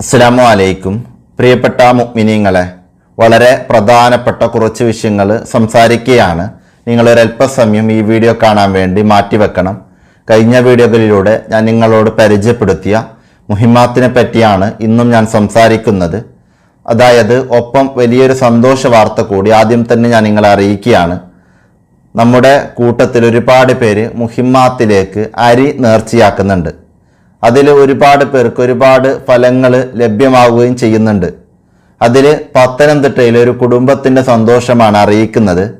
അസ്സലാമു അലൈക്കും. പ്രിയപ്പെട്ട മുഅ്മിനീങ്ങളെ വളരെ പ്രധാനപ്പെട്ട കുറച്ച് വിഷയങ്ങൾ സംസാരിക്കുകയാണ്. നിങ്ങൾ ഒരല്പസമയം ഈ വീഡിയോ കാണാൻ വേണ്ടി മാറ്റിവെക്കണം. കഴിഞ്ഞ വീഡിയോകളിലൂടെ ഞാൻ നിങ്ങളോട് പരിചയപ്പെടുത്തിയ മുഹിമാത്തിനെ പറ്റിയാണ് ഇന്നും ഞാൻ സംസാരിക്കുന്നത്. അതായത് ഒപ്പം വലിയൊരു സന്തോഷ വാർത്ത കൂടി ആദ്യം തന്നെ ഞാൻ നിങ്ങളെ അറിയിക്കുകയാണ്. നമ്മുടെ കൂട്ടത്തിൽ ഒരുപാട് പേര് മുഹിമാത്തിലേക്ക് അരി നേർച്ചയാക്കുന്നുണ്ട്. അതിൽ ഒരുപാട് പേർക്ക് ഒരുപാട് ഫലങ്ങൾ ലഭ്യമാവുകയും ചെയ്യുന്നുണ്ട്. അതിൽ പത്തനംതിട്ടയിലെ ഒരു കുടുംബത്തിന്റെ സന്തോഷമാണ് അറിയിക്കുന്നത്.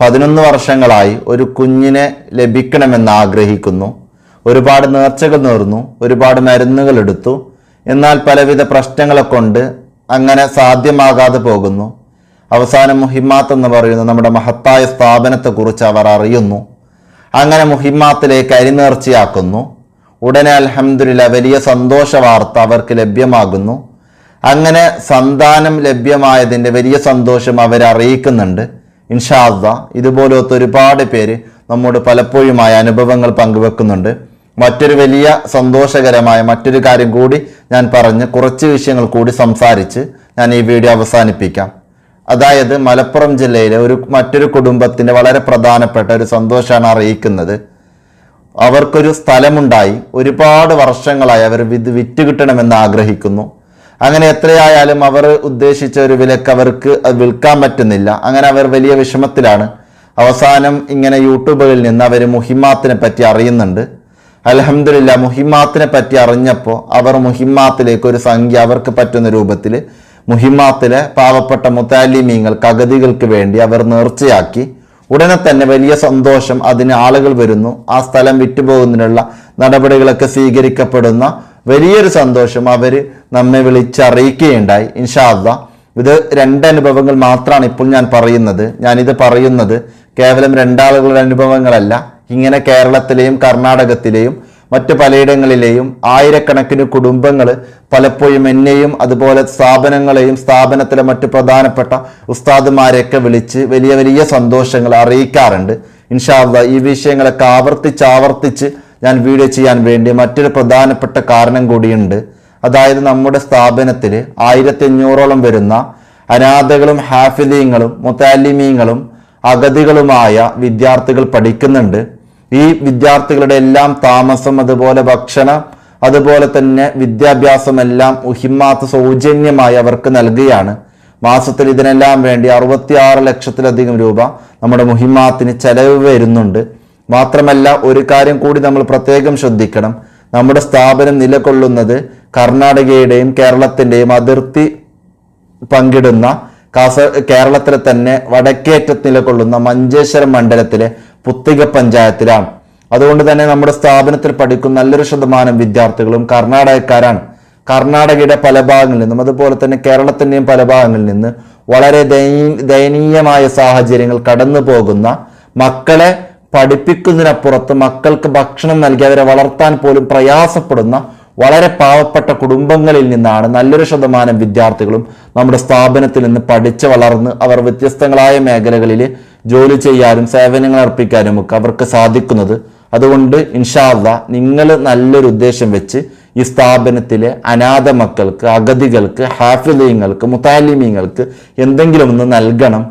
പതിനൊന്ന് വർഷങ്ങളായി ഒരു കുഞ്ഞിനെ ലഭിക്കണമെന്ന് ആഗ്രഹിക്കുന്നു. ഒരുപാട് നേർച്ചകൾ നേർന്നു ഒരുപാട് മരുന്നുകൾ എടുത്തു. എന്നാൽ പലവിധ പ്രശ്നങ്ങളെ കൊണ്ട് അങ്ങനെ സാധ്യമാകാതെ പോകുന്നു. അവസാനം മുഹിമാത്ത് എന്ന് പറയുന്ന നമ്മുടെ മഹത്തായ സ്ഥാപനത്തെക്കുറിച്ച് അവർ അറിയുന്നു. അങ്ങനെ മുഹിമാത്തിലേക്ക് അരിനേർച്ചയാക്കുന്നു. ഉടനെ അൽഹംദുലില്ല വലിയ സന്തോഷ വാർത്ത അവർക്ക് ലഭ്യമാകുന്നു. അങ്ങനെ സന്താനം ലഭ്യമായതിന്റെ വലിയ സന്തോഷം അവരെ അറിയിക്കുന്നുണ്ട്. ഇൻഷാദ ഇതുപോലത്തെ ഒരുപാട് പേര് നമ്മോട് പലപ്പോഴുമായ അനുഭവങ്ങൾ പങ്കുവെക്കുന്നുണ്ട്. മറ്റൊരു വലിയ സന്തോഷകരമായ മറ്റൊരു കാര്യം കൂടി ഞാൻ പറഞ്ഞ് കുറച്ച് വിഷയങ്ങൾ കൂടി സംസാരിച്ച് ഞാൻ ഈ വീഡിയോ അവസാനിപ്പിക്കാം. അതായത് മലപ്പുറം ജില്ലയിലെ ഒരു മറ്റൊരു കുടുംബത്തിന്റെ വളരെ പ്രധാനപ്പെട്ട ഒരു സന്തോഷമാണ് അറിയിക്കുന്നത്. അവർക്കൊരു സ്ഥലമുണ്ടായി. ഒരുപാട് വർഷങ്ങളായി അവർ ഇത് വിറ്റ് കിട്ടണമെന്ന് ആഗ്രഹിക്കുന്നു. അങ്ങനെ എത്രയായാലും അവർ ഉദ്ദേശിച്ച ഒരു വിലക്ക് അവർക്ക് അത് വിൽക്കാൻ പറ്റുന്നില്ല. അങ്ങനെ അവർ വലിയ വിഷമത്തിലാണ്. അവസാനം ഇങ്ങനെ യൂട്യൂബുകളിൽ നിന്ന് അവർ മുഹിമാത്തിനെ പറ്റി അറിയുന്നുണ്ട്. അലഹമില്ല മുഹിമാത്തിനെ പറ്റി അറിഞ്ഞപ്പോൾ അവർ മുഹിമാത്തിലേക്ക് ഒരു സംഖ്യ അവർക്ക് പറ്റുന്ന രൂപത്തിൽ മുഹിമാത്തിലെ പാവപ്പെട്ട മുത്താലിമീങ്ങൾക്ക് അഗതികൾക്ക് വേണ്ടി അവർ നേർച്ചയാക്കി. ഉടനെ തന്നെ വലിയ സന്തോഷം അതിന് ആളുകൾ വരുന്നു. ആ സ്ഥലം വിറ്റുപോകുന്നതിനുള്ള നടപടികളൊക്കെ സ്വീകരിക്കപ്പെടുന്ന വലിയൊരു സന്തോഷം അവർ നമ്മെ വിളിച്ചറിയിക്കുകയുണ്ടായി. ഇൻഷാല്ല ഇത് രണ്ട് അനുഭവങ്ങൾ മാത്രമാണ് ഇപ്പോൾ ഞാൻ പറയുന്നത്. ഞാനിത് പറയുന്നത് കേവലം രണ്ടാളുകളുടെ അനുഭവങ്ങളല്ല. ഇങ്ങനെ കേരളത്തിലെയും കർണാടകത്തിലെയും മറ്റു പലയിടങ്ങളിലെയും ആയിരക്കണക്കിന് കുടുംബങ്ങൾ പലപ്പോഴും എന്നെയും അതുപോലെ സ്ഥാപനങ്ങളെയും സ്ഥാപനത്തിലെ മറ്റ് പ്രധാനപ്പെട്ട ഉസ്താദുമാരെയൊക്കെ വിളിച്ച് വലിയ വലിയ സന്തോഷങ്ങൾ അറിയിക്കാറുണ്ട്. ഇൻഷാല്ല ഈ വിഷയങ്ങളൊക്കെ ആവർത്തിച്ച് ആവർത്തിച്ച് ഞാൻ വീഡിയോ ചെയ്യാൻ വേണ്ടി മറ്റൊരു പ്രധാനപ്പെട്ട കാരണം കൂടിയുണ്ട്. അതായത് നമ്മുടെ സ്ഥാപനത്തിൽ ആയിരത്തി അഞ്ഞൂറോളം വരുന്ന അനാഥകളും ഹാഫിലീങ്ങളും മുത്താലിമീങ്ങളും അഗതികളുമായ വിദ്യാർത്ഥികൾ പഠിക്കുന്നുണ്ട്. ഈ വിദ്യാർത്ഥികളുടെ എല്ലാം താമസം അതുപോലെ ഭക്ഷണം അതുപോലെ തന്നെ വിദ്യാഭ്യാസം എല്ലാം ഉഹിമാത്ത് സൗജന്യമായി അവർക്ക് നൽകുകയാണ്. മാസത്തിൽ ഇതിനെല്ലാം വേണ്ടി അറുപത്തിയാറ് ലക്ഷത്തിലധികം രൂപ നമ്മുടെ മുഹിമാത്തിന് ചെലവ് വരുന്നുണ്ട്. മാത്രമല്ല ഒരു കാര്യം കൂടി നമ്മൾ പ്രത്യേകം ശ്രദ്ധിക്കണം. നമ്മുടെ സ്ഥാപനം നിലകൊള്ളുന്നത് കർണാടകയുടെയും കേരളത്തിന്റെയും അതിർത്തി പങ്കിടുന്ന കാസ കേരളത്തിലെ തന്നെ വടക്കേറ്റത്ത് നിലകൊള്ളുന്ന മഞ്ചേശ്വരം മണ്ഡലത്തിലെ പുത്തിക പഞ്ചായത്തിലാണ്. അതുകൊണ്ട് തന്നെ നമ്മുടെ സ്ഥാപനത്തിൽ പഠിക്കുന്ന നല്ലൊരു ശതമാനം വിദ്യാർത്ഥികളും കർണാടകക്കാരാണ്. കർണാടകയുടെ പല ഭാഗങ്ങളിൽ നിന്നും അതുപോലെ തന്നെ കേരളത്തിന്റെയും പല ഭാഗങ്ങളിൽ നിന്ന് വളരെ ദയ- ദയനീയമായ സാഹചര്യങ്ങൾ കടന്നു പോകുന്ന മക്കളെ പഠിപ്പിക്കുന്നതിനപ്പുറത്ത് മക്കൾക്ക് ഭക്ഷണം നൽകി അവരെ വളർത്താൻ പോലും പ്രയാസപ്പെടുന്ന വളരെ പാവപ്പെട്ട കുടുംബങ്ങളിൽ നിന്നാണ് നല്ലൊരു ശതമാനം വിദ്യാർത്ഥികളും നമ്മുടെ സ്ഥാപനത്തിൽ നിന്ന് പഠിച്ച് വളർന്ന് അവർ വ്യത്യസ്തങ്ങളായ മേഖലകളിൽ ജോലി ചെയ്യാനും സേവനങ്ങൾ അർപ്പിക്കാനും ഒക്കെ അവർക്ക് സാധിക്കുന്നത്. അതുകൊണ്ട് ഇൻഷാല്ല നിങ്ങൾ നല്ലൊരു ഉദ്ദേശം വെച്ച് ഈ സ്ഥാപനത്തിലെ അനാഥ മക്കൾക്ക് അഗതികൾക്ക് ഹാഫിലീങ്ങൾക്ക് മുത്താലിമീങ്ങൾക്ക് എന്തെങ്കിലും ഒന്ന് നൽകണം.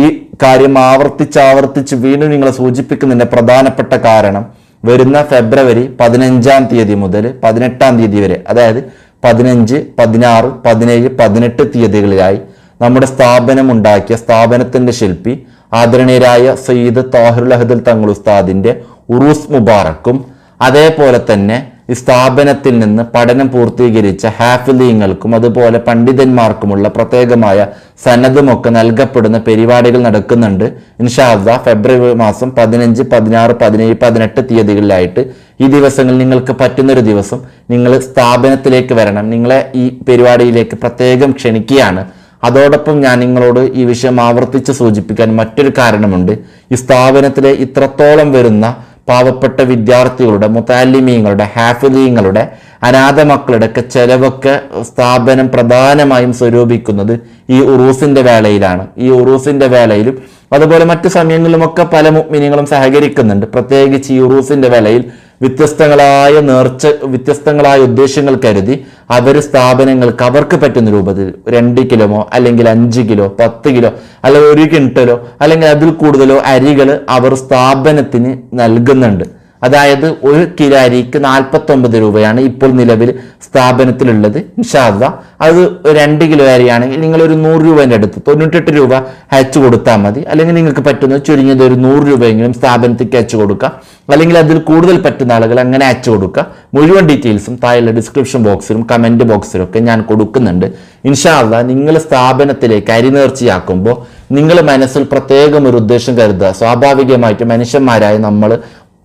ഈ കാര്യം ആവർത്തിച്ച് ആവർത്തിച്ച് വീണ്ടും നിങ്ങളെ സൂചിപ്പിക്കുന്നതിന്റെ പ്രധാനപ്പെട്ട കാരണം വരുന്ന ഫെബ്രുവരി പതിനഞ്ചാം തീയതി മുതൽ പതിനെട്ടാം തീയതി വരെ അതായത് പതിനഞ്ച് പതിനാറ് പതിനേഴ് പതിനെട്ട് തീയതികളിലായി നമ്മുടെ സ്ഥാപനം ഉണ്ടാക്കിയ സ്ഥാപനത്തിന്റെ ശില്പി ആദരണീയരായ സയ്യിദ് താഹിറുൽ അഹദുൽ തങ്ങൾ ഉസ്താദിന്റെ ഉറൂസ് മുബാറക്കും അതേപോലെ തന്നെ സ്ഥാപനത്തിൽ നിന്ന് പഠനം പൂർത്തീകരിച്ച ഹാഫിലീങ്ങൾക്കും അതുപോലെ പണ്ഡിതന്മാർക്കുമുള്ള പ്രത്യേകമായ സന്നദ്ധമൊക്കെ നൽകപ്പെടുന്ന പരിപാടികൾ നടക്കുന്നുണ്ട്. ഇൻഷാദ ഫെബ്രുവരി മാസം പതിനഞ്ച് പതിനാറ് പതിനേഴ് പതിനെട്ട് തീയതികളിലായിട്ട് ഈ ദിവസങ്ങളിൽ നിങ്ങൾക്ക് പറ്റുന്നൊരു ദിവസം നിങ്ങൾ സ്ഥാപനത്തിലേക്ക് വരണം. നിങ്ങളെ ഈ പരിപാടിയിലേക്ക് പ്രത്യേകം ക്ഷണിക്കുകയാണ്. അതോടൊപ്പം ഞാൻ നിങ്ങളോട് ഈ വിഷയം ആവർത്തിച്ച് സൂചിപ്പിക്കാൻ മറ്റൊരു കാരണമുണ്ട്. ഈ സ്ഥാപനത്തിലെ ഇത്രത്തോളം വരുന്ന പാവപ്പെട്ട വിദ്യാർത്ഥികളുടെ മുത്താലിമീങ്ങളുടെ ഹാഫിലീങ്ങളുടെ അനാഥ മക്കളുടെ ഒക്കെ ചെലവൊക്കെ സ്ഥാപനം പ്രധാനമായും സ്വരൂപിക്കുന്നത് ഈ ഉറൂസിന്റെ വേളയിലാണ്. ഈ ഉറൂസിന്റെ വേളയിലും അതുപോലെ മറ്റു സമയങ്ങളിലുമൊക്കെ പല മുഗ്മിനികളും സഹകരിക്കുന്നുണ്ട്. പ്രത്യേകിച്ച് ഈ ഉറൂസിന്റെ വേളയിൽ വ്യത്യസ്തങ്ങളായ നേർച്ച വ്യത്യസ്തങ്ങളായ ഉദ്ദേശങ്ങൾ കരുതി അവർ സ്ഥാപനങ്ങൾക്ക് അവർക്ക് പറ്റുന്ന രൂപത്തിൽ രണ്ട് കിലോമോ അല്ലെങ്കിൽ അഞ്ച് കിലോ പത്ത് കിലോ അല്ലെങ്കിൽ ഒരു കിണ്ടലോ അല്ലെങ്കിൽ അതിൽ കൂടുതലോ അരികൾ അവർ സ്ഥാപനത്തിന് നൽകുന്നുണ്ട്. അതായത് ഒരു കിലോ അരിക്ക് നാൽപ്പത്തൊമ്പത് രൂപയാണ് ഇപ്പോൾ നിലവിൽ സ്ഥാപനത്തിലുള്ളത് ഇൻഷാദ അത് രണ്ട് കിലോ അരിയാണെങ്കിൽ നിങ്ങൾ ഒരു നൂറ് രൂപേന്റെ അടുത്ത് തൊണ്ണൂറ്റെട്ട് രൂപ അയച്ചു കൊടുത്താൽ മതി. അല്ലെങ്കിൽ നിങ്ങൾക്ക് പറ്റുന്ന ചുരുങ്ങിയത് ഒരു നൂറ് രൂപയെങ്കിലും സ്ഥാപനത്തേക്ക് അയച്ചു കൊടുക്കുക അല്ലെങ്കിൽ അതിൽ കൂടുതൽ പറ്റുന്ന ആളുകൾ അങ്ങനെ അയച്ചു കൊടുക്കുക മുഴുവൻ ഡീറ്റെയിൽസും താഴെയുള്ള ഡിസ്ക്രിപ്ഷൻ ബോക്സിലും കമന്റ് ബോക്സിലും ഒക്കെ ഞാൻ കൊടുക്കുന്നുണ്ട്. ഇൻഷാല്ല നിങ്ങൾ സ്ഥാപനത്തിലേക്ക് അരി നേർച്ചയാക്കുമ്പോൾ നിങ്ങൾ മനസ്സിൽ പ്രത്യേകം ഒരു ഉദ്ദേശം കരുതുക. സ്വാഭാവികമായിട്ട് മനുഷ്യന്മാരായ നമ്മൾ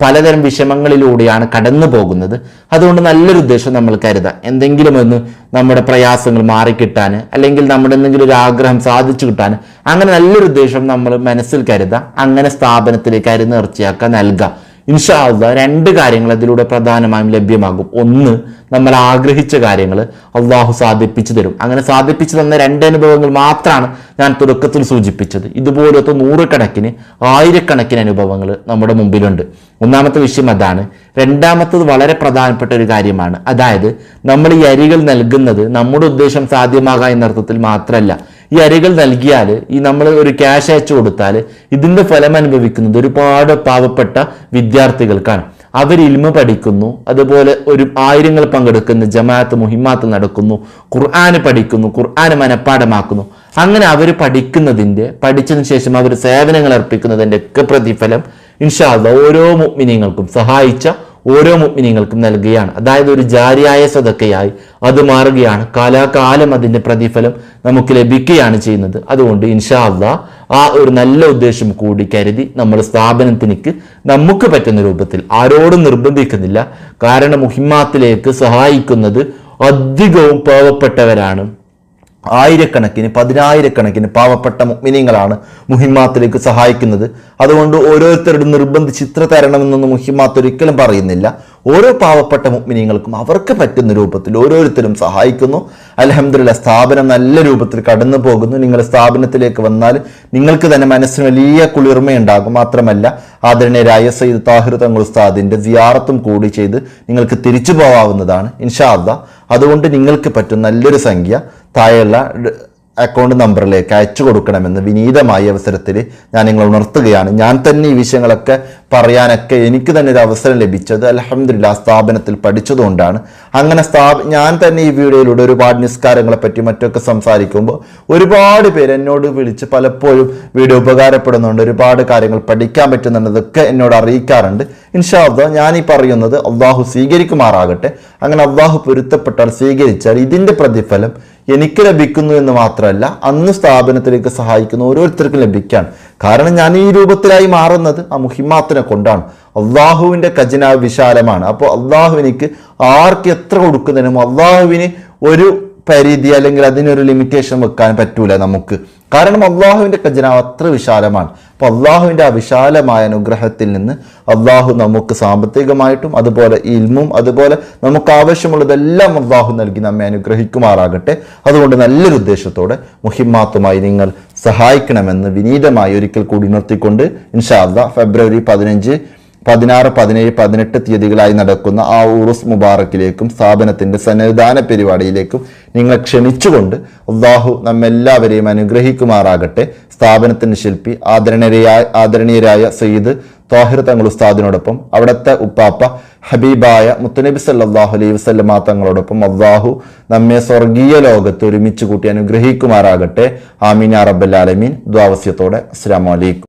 പലതരം വിഷമങ്ങളിലൂടെയാണ് കടന്നു പോകുന്നത്. അതുകൊണ്ട് നല്ലൊരു ഉദ്ദേശം നമ്മൾ കരുതാം. എന്തെങ്കിലും ഒന്ന് നമ്മുടെ പ്രയാസങ്ങൾ മാറിക്കിട്ടാൻ അല്ലെങ്കിൽ നമ്മുടെ എന്തെങ്കിലും ഒരു ആഗ്രഹം സാധിച്ചു കിട്ടാൻ അങ്ങനെ നല്ലൊരു ഉദ്ദേശം നമ്മൾ മനസ്സിൽ കരുതാം. അങ്ങനെ സ്ഥാപനത്തിലേക്ക് അരി നേർച്ചയാക്കാൻ നൽകാം. ഇൻഷാല്ല രണ്ട് കാര്യങ്ങൾ അതിലൂടെ പ്രധാനമായും ലഭ്യമാകും. ഒന്ന് നമ്മൾ ആഗ്രഹിച്ച കാര്യങ്ങൾ അള്ളാഹു സാധിപ്പിച്ചു തരും. അങ്ങനെ സാധിപ്പിച്ചു തന്ന രണ്ട് അനുഭവങ്ങൾ മാത്രമാണ് ഞാൻ തുടക്കത്തിൽ സൂചിപ്പിച്ചത്. ഇതുപോലത്തെ നൂറുകണക്കിന് ആയിരക്കണക്കിന് അനുഭവങ്ങൾ നമ്മുടെ മുമ്പിലുണ്ട്. ഒന്നാമത്തെ വിഷയം അതാണ് രണ്ടാമത്തത് വളരെ പ്രധാനപ്പെട്ട ഒരു കാര്യമാണ്. അതായത് നമ്മൾ ഈ അരികൾ നൽകുന്നത് നമ്മുടെ ഉദ്ദേശം സാധ്യമാകാം എന്നർത്ഥത്തിൽ മാത്രമല്ല ഈ അരികൾ നൽകിയാൽ ഈ നമ്മൾ ഒരു ക്യാഷ് അയച്ചു കൊടുത്താൽ ഇതിന്റെ ഫലം അനുഭവിക്കുന്നത് ഒരുപാട് പാവപ്പെട്ട വിദ്യാർത്ഥികൾക്കാണ്. അവർ ഇൽമ പഠിക്കുന്നു അതുപോലെ ഒരു ആയിരങ്ങൾ പങ്കെടുക്കുന്ന ജമാഅത്ത് മുഹിമാത്ത് നടക്കുന്നു ഖുർആൻ പഠിക്കുന്നു ഖുർആൻ മനഃപ്പാടമാക്കുന്നു അങ്ങനെ അവർ പഠിക്കുന്നതിന്റെ പഠിച്ചതിന് ശേഷം അവർ സേവനങ്ങൾ അർപ്പിക്കുന്നതിന്റെ ഒക്കെ പ്രതിഫലം ഇൻഷാല്ല ഓരോ മിനിങ്ങൾക്കും സഹായിച്ച ഓരോ മുഗ്മിനീങ്ങൾക്കും നൽകുകയാണ്. അതായത് ഒരു ജാരിയായ സ്വതക്കയായി അത് മാറുകയാണ്. കാലാകാലം അതിന്റെ പ്രതിഫലം നമുക്ക് ലഭിക്കുകയാണ് ചെയ്യുന്നത്. അതുകൊണ്ട് ഇൻഷാ അള്ളാ ആ ഒരു നല്ല ഉദ്ദേശം കൂടി കരുതി നമ്മൾ സ്ഥാപനത്തിനേക്ക് നമുക്ക് പറ്റുന്ന രൂപത്തിൽ ആരോടും നിർബന്ധിക്കുന്നില്ല. കാരണം മുഹിമാത്തിലേക്ക് സഹായിക്കുന്നത് അധികവും പാവപ്പെട്ടവരാണ്. ആയിരക്കണക്കിന് പതിനായിരക്കണക്കിന് പാവപ്പെട്ട മുഗ്മിനീങ്ങളാണ് മുഹിമാത്തിലേക്ക് സഹായിക്കുന്നത്. അതുകൊണ്ട് ഓരോരുത്തരോടും നിർബന്ധിച്ച് ഇത്ര തരണമെന്നൊന്നും മുഹിമാത്ത് ഒരിക്കലും പറയുന്നില്ല. ഓരോ പാവപ്പെട്ട മുഗ്മിനീങ്ങൾക്കും അവർക്ക് പറ്റുന്ന രൂപത്തിൽ ഓരോരുത്തരും സഹായിക്കുന്നു. അലഹമ്മദില്ല സ്ഥാപനം നല്ല രൂപത്തിൽ കടന്നു പോകുന്നു. നിങ്ങൾ സ്ഥാപനത്തിലേക്ക് വന്നാൽ നിങ്ങൾക്ക് തന്നെ മനസ്സിന് വലിയ കുളിർമയുണ്ടാകും. മാത്രമല്ല ആദരണീയരായ സയ്യിദ് താഹിർ തങ്ങൾ ഉസ്താദിന്റെ സിയാറത്തും കൂടി ചെയ്ത് നിങ്ങൾക്ക് തിരിച്ചു പോവാവുന്നതാണ് ഇൻഷാ അതുകൊണ്ട് നിങ്ങൾക്ക് പറ്റും നല്ലൊരു സംഖ്യ. താഴെയുള്ള അക്കൗണ്ട് നമ്പറിലേക്ക് അയച്ചു കൊടുക്കണമെന്ന് വിനീതമായ അവസരത്തിൽ ഞാൻ നിങ്ങൾ ഉണർത്തുകയാണ്. ഞാൻ തന്നെ ഈ വിഷയങ്ങളൊക്കെ പറയാനൊക്കെ എനിക്ക് തന്നെ ഒരു അവസരം ലഭിച്ചത് അലഹമില്ല സ്ഥാപനത്തിൽ പഠിച്ചതുകൊണ്ടാണ്. അങ്ങനെ സ്ഥാപ ഞാൻ തന്നെ ഈ വീഡിയോയിലൂടെ ഒരുപാട് നിസ്കാരങ്ങളെ പറ്റി മറ്റൊക്കെ സംസാരിക്കുമ്പോൾ ഒരുപാട് പേര് എന്നോട് വിളിച്ച് പലപ്പോഴും വീഡിയോ ഉപകാരപ്പെടുന്നുണ്ട്. ഒരുപാട് കാര്യങ്ങൾ പഠിക്കാൻ പറ്റുന്നുണ്ടതൊക്കെ എന്നോട് അറിയിക്കാറുണ്ട്. ഇൻഷാബ്ദ ഞാൻ ഈ പറയുന്നത് അള്ളാഹു സ്വീകരിക്കുമാറാകട്ടെ. അങ്ങനെ അള്ളാഹു പൊരുത്തപ്പെട്ടാൽ സ്വീകരിച്ചാൽ ഇതിന്റെ പ്രതിഫലം എനിക്ക് ലഭിക്കുന്നു എന്ന് മാത്രമല്ല അന്ന് സ്ഥാപനത്തിലേക്ക് സഹായിക്കുന്ന ഓരോരുത്തർക്കും ലഭിക്കാൻ കാരണം ഞാൻ ഈ രൂപത്തിലായി മാറുന്നത് ആ മുഹിമാത്തിനെ കൊണ്ടാണ്. അള്ളാഹുവിന്റെ ഖജനാവ് വിശാലമാണ്. അപ്പോൾ അള്ളാഹു എനിക്ക് ആർക്ക് എത്ര കൊടുക്കുന്നതിനും അള്ളാഹുവിന് ഒരു പരിധി അല്ലെങ്കിൽ അതിനൊരു ലിമിറ്റേഷൻ വെക്കാൻ പറ്റൂല നമുക്ക്. കാരണം അള്ളാഹുവിന്റെ ഖജനാവ് അത്ര വിശാലമാണ്. അപ്പോൾ അള്ളാഹുവിന്റെ ആ വിശാലമായ അനുഗ്രഹത്തിൽ നിന്ന് അള്ളാഹു നമുക്ക് സാമ്പത്തികമായിട്ടും അതുപോലെ ഇൽമും അതുപോലെ നമുക്ക് ആവശ്യമുള്ളതെല്ലാം അള്ളാഹു നൽകി നമ്മെ അനുഗ്രഹിക്കുമാറാകട്ടെ. അതുകൊണ്ട് നല്ലൊരു ഉദ്ദേശത്തോടെ മുഹിമാത്തുമായി നിങ്ങൾ സഹായിക്കണമെന്ന് വിനീതമായി ഒരിക്കൽ കൂടി ഉണർത്തിക്കൊണ്ട് ഇൻഷാ അള്ളാഹ് ഫെബ്രുവരി പതിനഞ്ച് പതിനാറ് പതിനേഴ് പതിനെട്ട് തീയതികളായി നടക്കുന്ന ആ ഉറുസ് മുബാറക്കിലേക്കും സ്ഥാപനത്തിന്റെ സന്നിധാന പരിപാടിയിലേക്കും നിങ്ങളെ ക്ഷണിച്ചുകൊണ്ട് അള്ളാഹു നമ്മെല്ലാവരെയും അനുഗ്രഹിക്കുമാറാകട്ടെ. സ്ഥാപനത്തിന്റെ ശില്പി ആദരണീയരായ ആദരണീയരായ സയ്യിദ് താഹിർ തങ്ങൾ ഉസ്താദിനോടൊപ്പം അവിടുത്തെ ഉപ്പാപ്പ ഹബീബായ മുത്തുനബി സല്ലാഹു അലൈഹി വസല്ലമ തങ്ങളോടൊപ്പം അള്ളാഹു നമ്മെ സ്വർഗീയ ലോകത്ത് ഒരുമിച്ച് കൂട്ടി അനുഗ്രഹിക്കുമാറാകട്ടെ. ആമീൻ അറബല്ലാലമീൻ ദ്വാവസ്യത്തോടെ അസ്സാം വലൈക്കും